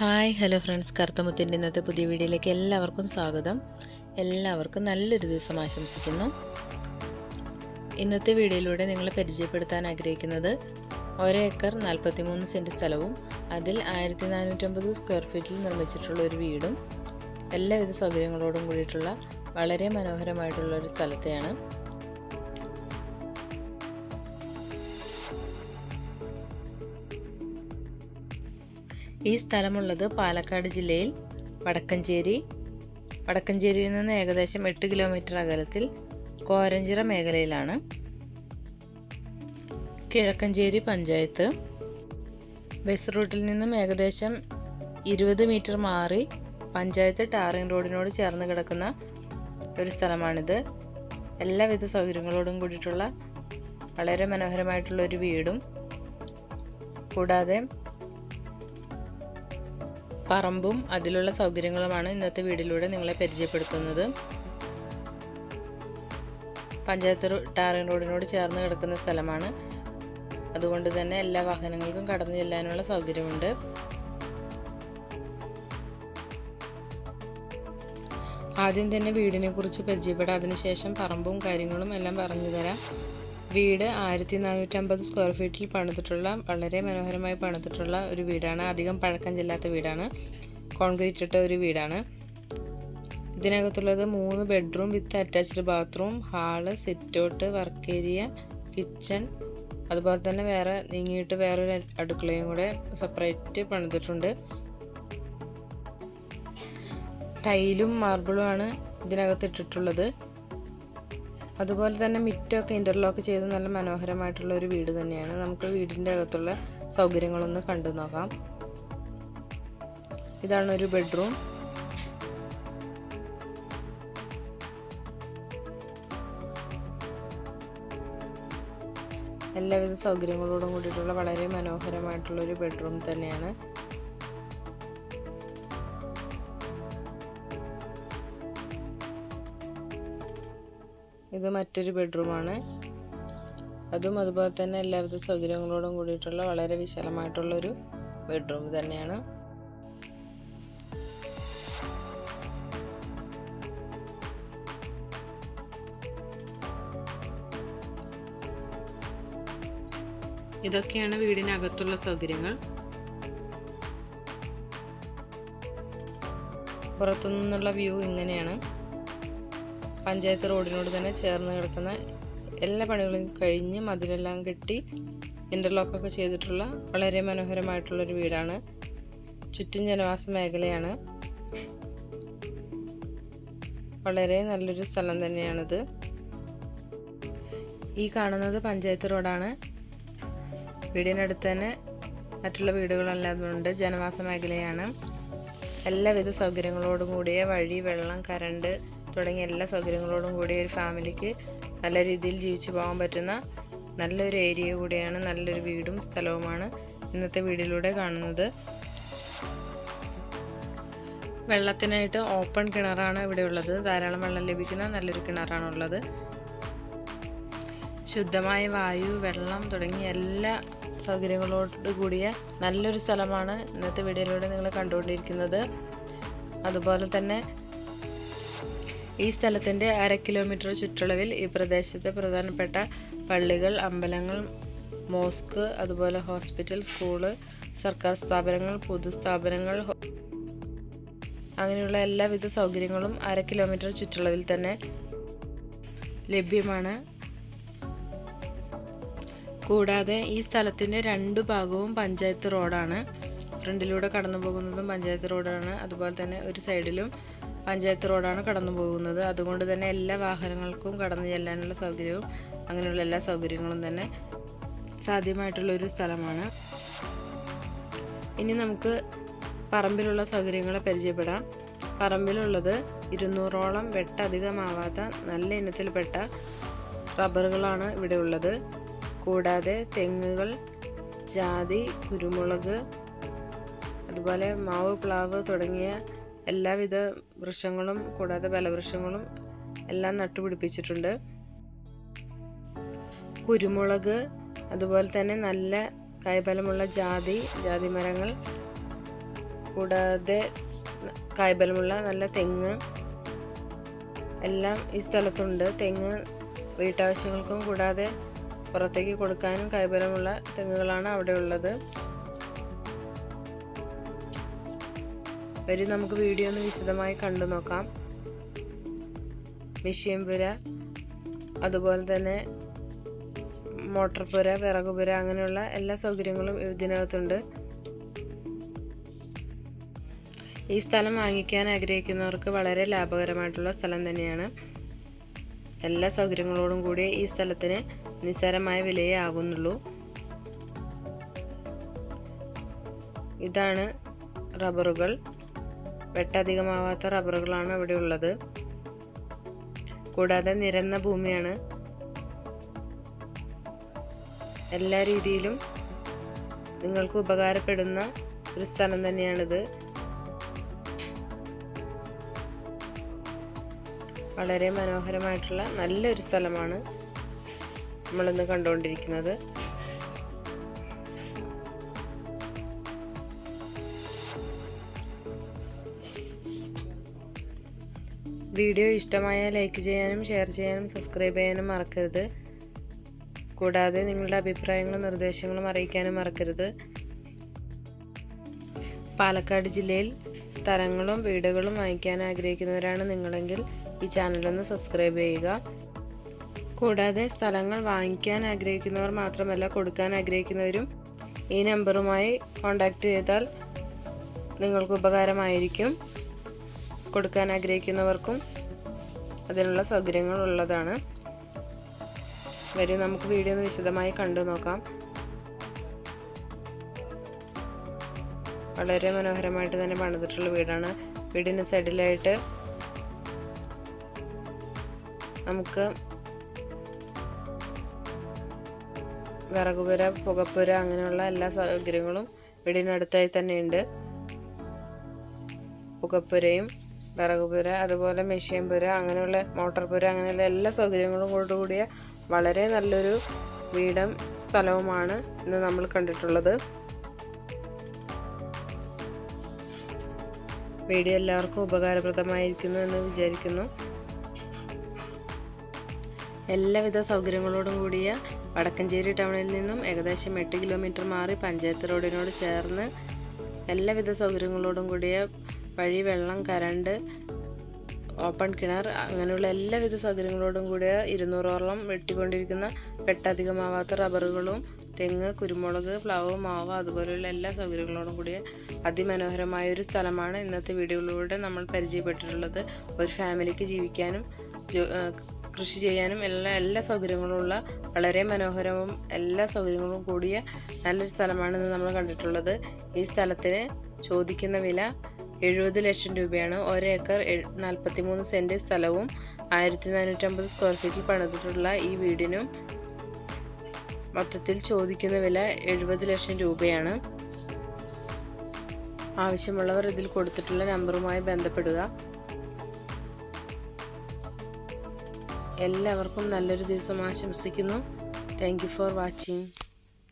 Hi hello friends. കറുത്തമുത്തിന്റെ ഇന്നത്തെ പുതിയ വീഡിയോയിലേക്ക് എല്ലാവർക്കും സ്വാഗതം. എല്ലാവർക്കും നല്ലൊരു ദിവസം ആശംസിക്കുന്നു. ഇന്നത്തെ വീഡിയോയിലൂടെ നിങ്ങളെ പരിചയപ്പെടുത്താൻ ആഗ്രഹിക്കുന്നത് ഒരേക്കർ നാൽപ്പത്തിമൂന്ന് സെന്റ് സ്ഥലവും അതിൽ ആയിരത്തി നാനൂറ്റമ്പത് സ്ക്വയർ ഫീറ്റിൽ നിർമ്മിച്ചിട്ടുള്ള ഒരു വീടും എല്ലാവിധ സൗകര്യങ്ങളോടും കൂടിയിട്ടുള്ള വളരെ മനോഹരമായിട്ടുള്ള ഒരു സ്ഥലത്തെയാണ് ഈ സ്ഥലമുള്ളത് പാലക്കാട് ജില്ലയിൽ വടക്കഞ്ചേരി. വടക്കഞ്ചേരിയിൽ നിന്ന് ഏകദേശം എട്ട് കിലോമീറ്റർ അകലത്തിൽ കോരഞ്ചിറ മേഖലയിലാണ്. കിഴക്കഞ്ചേരി പഞ്ചായത്ത്. ബസ് റൂട്ടിൽ നിന്നും ഏകദേശം ഇരുപത് മീറ്റർ മാറി പഞ്ചായത്ത് ടാറിംഗ് റോഡിനോട് ചേർന്ന് കിടക്കുന്ന ഒരു സ്ഥലമാണിത്. എല്ലാവിധ സൗകര്യങ്ങളോടും കൂടിയിട്ടുള്ള വളരെ മനോഹരമായിട്ടുള്ള ഒരു വീടും. കൂടാതെ പറമ്പും അതിലുള്ള സൗകര്യങ്ങളുമാണ് ഇന്നത്തെ വീഡിയോയിലൂടെ നിങ്ങളെ പരിചയപ്പെടുത്തുന്നത്. പഞ്ചായത്ത് ടാറിംഗ് റോഡിനോട് ചേർന്ന് കിടക്കുന്ന സ്ഥലമാണ്. അതുകൊണ്ട് തന്നെ എല്ലാ വാഹനങ്ങൾക്കും കടന്നു ചെല്ലാനുള്ള സൗകര്യമുണ്ട്. ആദ്യം തന്നെ വീടിനെ കുറിച്ച് പരിചയപ്പെടാം. അതിനുശേഷം പറമ്പും കാര്യങ്ങളും എല്ലാം പറഞ്ഞു തരാം. വീട് ആയിരത്തി നാനൂറ്റമ്പത് സ്ക്വയർ ഫീറ്റിൽ പണിതിട്ടുള്ള വളരെ മനോഹരമായി പണിതിട്ടുള്ള ഒരു വീടാണ്. അധികം പഴക്കം ചെല്ലാത്ത വീടാണ്. കോൺക്രീറ്റ് ഇട്ട ഒരു വീടാണ്. ഇതിനകത്തുള്ളത് മൂന്ന് bedroom with attached bathroom hall sit out work area kitchen അതുപോലെ തന്നെ വേറെ നീങ്ങിയിട്ട് വേറൊരു അടുക്കളയും കൂടെ സെപ്പറേറ്റ് പണിതിട്ടുണ്ട്. ടൈലും മാർബിളുമാണ് ഇതിനകത്ത് ഇട്ടിട്ടുള്ളത് അതുപോലെ തന്നെ മിറ്റമൊക്കെ ഇന്റർലോക്ക് ചെയ്ത് നല്ല മനോഹരമായിട്ടുള്ള ഒരു വീട് തന്നെയാണ്. നമുക്ക് വീടിന്റെ അകത്തുള്ള സൗകര്യങ്ങളൊന്ന് കണ്ടു നോക്കാം. ഇതാണ് ഒരു ബെഡ്റൂം എല്ലാവിധ സൗകര്യങ്ങളോടും കൂടിയിട്ടുള്ള വളരെ മനോഹരമായിട്ടുള്ള ഒരു ബെഡ്റൂം തന്നെയാണ്. ഇത് മറ്റൊരു ബെഡ്റൂമാണ്. അതും അതുപോലെ തന്നെ എല്ലാവിധ സൗകര്യങ്ങളോടും കൂടിയിട്ടുള്ള വളരെ വിശാലമായിട്ടുള്ളൊരു ബെഡ്റൂം തന്നെയാണ്. ഇതൊക്കെയാണ് വീടിനകത്തുള്ള സൗകര്യങ്ങൾ. പുറത്തുനിന്നുള്ള വ്യൂ ഇങ്ങനെയാണ്. പഞ്ചായത്ത് റോഡിനോട് തന്നെ ചേർന്ന് കിടക്കുന്ന എല്ലാ പണികളും കഴിഞ്ഞ് മതിലെല്ലാം കെട്ടി ഇന്റർലോക്കൊക്കെ ചെയ്തിട്ടുള്ള വളരെ മനോഹരമായിട്ടുള്ളൊരു വീടാണ്. ചുറ്റും ജനവാസ മേഖലയാണ്. വളരെ നല്ലൊരു സ്ഥലം തന്നെയാണിത്. ഈ കാണുന്നത് പഞ്ചായത്ത് റോഡാണ്. വീടിനടുത്ത് തന്നെ മറ്റുള്ള വീടുകളെല്ലാം ഉണ്ട് ജനവാസ മേഖലയാണ്. എല്ലാവിധ സൗകര്യങ്ങളോടും കൂടിയ വഴി വെള്ളം കറണ്ട് തുടങ്ങിയ എല്ലാ സൗകര്യങ്ങളോടും കൂടി ഒരു ഫാമിലിക്ക് നല്ല രീതിയിൽ ജീവിച്ചു പോകാൻ പറ്റുന്ന നല്ലൊരു ഏരിയ കൂടിയാണ് നല്ലൊരു വീടും സ്ഥലവുമാണ് ഇന്നത്തെ വീടിലൂടെ കാണുന്നത്. വെള്ളത്തിനായിട്ട് ഓപ്പൺ കിണറാണ് ഇവിടെ ഉള്ളത്. ധാരാളം വെള്ളം ലഭിക്കുന്ന നല്ലൊരു കിണറാണ് ഉള്ളത്. ശുദ്ധമായ വായു വെള്ളം തുടങ്ങിയ എല്ലാ സൗകര്യങ്ങളോട് കൂടിയ നല്ലൊരു സ്ഥലമാണ് ഇന്നത്തെ വീഡിയോയിലൂടെ നിങ്ങൾ കണ്ടുകൊണ്ടിരിക്കുന്നത്. അതുപോലെ തന്നെ ഈ സ്ഥലത്തിന്റെ അര കിലോമീറ്റർ ചുറ്റളവിൽ ഈ പ്രദേശത്തെ പ്രധാനപ്പെട്ട പള്ളികൾ അമ്പലങ്ങൾ മോസ്ക് അതുപോലെ ഹോസ്പിറ്റൽ സ്കൂൾ സർക്കാർ സ്ഥാപനങ്ങൾ പൊതുസ്ഥാപനങ്ങൾ അങ്ങനെയുള്ള എല്ലാവിധ സൗകര്യങ്ങളും അര കിലോമീറ്റർ ചുറ്റളവിൽ തന്നെ ലഭ്യമാണ്. കൂടാതെ ഈ സ്ഥലത്തിന്റെ രണ്ട് ഭാഗവും പഞ്ചായത്ത് റോഡാണ്. ഫ്രണ്ടിലൂടെ കടന്നു പോകുന്നതും പഞ്ചായത്ത് റോഡാണ്. അതുപോലെ തന്നെ ഒരു സൈഡിലും പഞ്ചായത്ത് റോഡാണ് കടന്നു പോകുന്നത്. അതുകൊണ്ട് തന്നെ എല്ലാ വാഹനങ്ങൾക്കും കടന്നു ചെല്ലാനുള്ള സൗകര്യവും അങ്ങനെയുള്ള എല്ലാ സൗകര്യങ്ങളും തന്നെ സാധ്യമായിട്ടുള്ള ഒരു സ്ഥലമാണ്. ഇനി നമുക്ക് പറമ്പിലുള്ള സൗകര്യങ്ങളെ പരിചയപ്പെടാം. പറമ്പിലുള്ളത് ഇരുന്നൂറോളം വെട്ടധികമാവാത്ത നല്ല ഇനത്തിൽപ്പെട്ട റബ്ബറുകളാണ് ഇവിടെ ഉള്ളത്. കൂടാതെ തെങ്ങുകൾ ജാതി കുരുമുളക് അതുപോലെ മാവ് പ്ലാവ് തുടങ്ങിയ എല്ലാവിധ വൃക്ഷങ്ങളും കൂടാതെ ബലവൃക്ഷങ്ങളും എല്ലാം നട്ടുപിടിപ്പിച്ചിട്ടുണ്ട്. കുരുമുളക് അതുപോലെ തന്നെ നല്ല കായ്ഫലമുള്ള ജാതി ജാതി മരങ്ങൾ കൂടാതെ കായ്ബലമുള്ള നല്ല തെങ്ങ് എല്ലാം ഈ സ്ഥലത്തുണ്ട്. തെങ്ങ് വീട്ടാവശ്യങ്ങൾക്കും കൂടാതെ പുറത്തേക്ക് കൊടുക്കാനും കൈബലമുള്ള തെങ്ങുകളാണ് അവിടെ ഉള്ളത് വരും നമുക്ക് വീഡിയോ ഒന്ന് വിശദമായി കണ്ടു നോക്കാം. മിഷ്യംപുര അതുപോലെ തന്നെ മോട്ടർപുര വിറകുപുര അങ്ങനെയുള്ള എല്ലാ സൗകര്യങ്ങളും ഇതിനകത്തുണ്ട്. ഈ സ്ഥലം വാങ്ങിക്കാൻ ആഗ്രഹിക്കുന്നവർക്ക് വളരെ ലാഭകരമായിട്ടുള്ള സ്ഥലം തന്നെയാണ്. എല്ലാ സൗകര്യങ്ങളോടും കൂടി ഈ സ്ഥലത്തിന് നിസ്സാരമായ വിലയേ ആകുന്നുള്ളൂ. ഇതാണ് റബ്ബറുകൾ. വെട്ടധികമാവാത്ത റബ്ബറുകളാണ് ഇവിടെ ഉള്ളത്. കൂടാതെ നിരന്ന ഭൂമിയാണ്. എല്ലാ രീതിയിലും നിങ്ങൾക്ക് ഉപകാരപ്പെടുന്ന ഒരു സ്ഥലം തന്നെയാണിത്. വളരെ മനോഹരമായിട്ടുള്ള നല്ലൊരു സ്ഥലമാണ് നമ്മളിന്ന് കണ്ടുകൊണ്ടിരിക്കുന്നത്. വീഡിയോ ഇഷ്ടമായ ലൈക്ക് ചെയ്യാനും ഷെയർ ചെയ്യാനും സബ്സ്ക്രൈബ് ചെയ്യാനും മറക്കരുത്. കൂടാതെ നിങ്ങളുടെ അഭിപ്രായങ്ങളും നിർദ്ദേശങ്ങളും അറിയിക്കാനും മറക്കരുത്. പാലക്കാട് ജില്ലയിൽ സ്ഥലങ്ങളും വീടുകളും വാങ്ങിക്കാൻ ആഗ്രഹിക്കുന്നവരാണ് നിങ്ങളെങ്കിൽ ഈ ചാനലൊന്ന് സബ്സ്ക്രൈബ് ചെയ്യുക. കൂടാതെ സ്ഥലങ്ങൾ വാങ്ങിക്കാൻ ആഗ്രഹിക്കുന്നവർ മാത്രമല്ല കൊടുക്കാൻ ആഗ്രഹിക്കുന്നവരും ഈ നമ്പറുമായി കോണ്ടാക്ട് ചെയ്താൽ നിങ്ങൾക്ക് ഉപകാരമായിരിക്കും. കൊടുക്കാൻ ആഗ്രഹിക്കുന്നവർക്കും അതിനുള്ള സൗകര്യങ്ങൾ ഉള്ളതാണ് വരും നമുക്ക് വീഡിയോ ഒന്ന് വിശദമായി കണ്ടു നോക്കാം. വളരെ മനോഹരമായിട്ട് തന്നെ പണിതിട്ടുള്ള വീടാണ്. വീടിന് സൈഡിലായിട്ട് നമുക്ക് വിറകുപുര പുകപ്പുര അങ്ങനെയുള്ള എല്ലാ സൗകര്യങ്ങളും വീടിനടുത്തായി തന്നെയുണ്ട്. പുകപ്പുരയും വിറകുപുര അതുപോലെ മെഷീൻ പുര അങ്ങനെയുള്ള മോട്ടോർ പുര അങ്ങനെയുള്ള എല്ലാ സൗകര്യങ്ങളും കൂടിയ വളരെ നല്ലൊരു വീടും സ്ഥലവുമാണ് ഇന്ന് നമ്മൾ കണ്ടിട്ടുള്ളത്. വീഡിയോ എല്ലാവർക്കും ഉപകാരപ്രദമായിരിക്കുന്നു എന്ന് വിചാരിക്കുന്നു. എല്ലാവിധ സൗകര്യങ്ങളോടും കൂടിയ വടക്കഞ്ചേരി ടൗണിൽ നിന്നും ഏകദേശം എട്ട് കിലോമീറ്റർ മാറി പഞ്ചായത്ത് റോഡിനോട് ചേർന്ന് എല്ലാവിധ സൗകര്യങ്ങളോടും കൂടിയ വഴി വെള്ളം കരണ്ട് ഓപ്പൺ കിണർ അങ്ങനെയുള്ള എല്ലാവിധ സൗകര്യങ്ങളോടും കൂടിയ ഇരുന്നൂറോളം വെട്ടിക്കൊണ്ടിരിക്കുന്ന വെട്ടധികമാവാത്ത റബ്ബറുകളും തെങ്ങ് കുരുമുളക് പ്ലാവ് മാവ് അതുപോലെയുള്ള എല്ലാ സൗകര്യങ്ങളോടും കൂടിയ അതിമനോഹരമായ ഒരു സ്ഥലമാണ് ഇന്നത്തെ വീഡിയോയിലൂടെ നമ്മൾ പരിചയപ്പെട്ടിട്ടുള്ളത്. ഒരു ഫാമിലിക്ക് ജീവിക്കാനും കൃഷി ചെയ്യാനും എല്ലാ എല്ലാ സൗകര്യങ്ങളുമുള്ള വളരെ മനോഹരവും എല്ലാ സൗകര്യങ്ങളും കൂടിയ നല്ലൊരു സ്ഥലമാണ് ഇന്ന് നമ്മൾ കണ്ടിട്ടുള്ളത്. ഈ സ്ഥലത്തിന് ചോദിക്കുന്ന വില എഴുപത് ലക്ഷം രൂപയാണ് ഒരേക്കർ നാൽപ്പത്തി മൂന്ന് സെന്റ് സ്ഥലവും ആയിരത്തി നാനൂറ്റമ്പത് സ്ക്വയർ ഫീറ്റിൽ പണിതിട്ടുള്ള ഈ വീടിനും മൊത്തത്തിൽ ചോദിക്കുന്ന വില എഴുപത് ലക്ഷം രൂപയാണ്. ആവശ്യമുള്ളവർ ഇതിൽ കൊടുത്തിട്ടുള്ള നമ്പറുമായി ബന്ധപ്പെടുക. എല്ലാവർക്കും നല്ലൊരു ദിവസം ആശംസിക്കുന്നു. Thank you for watching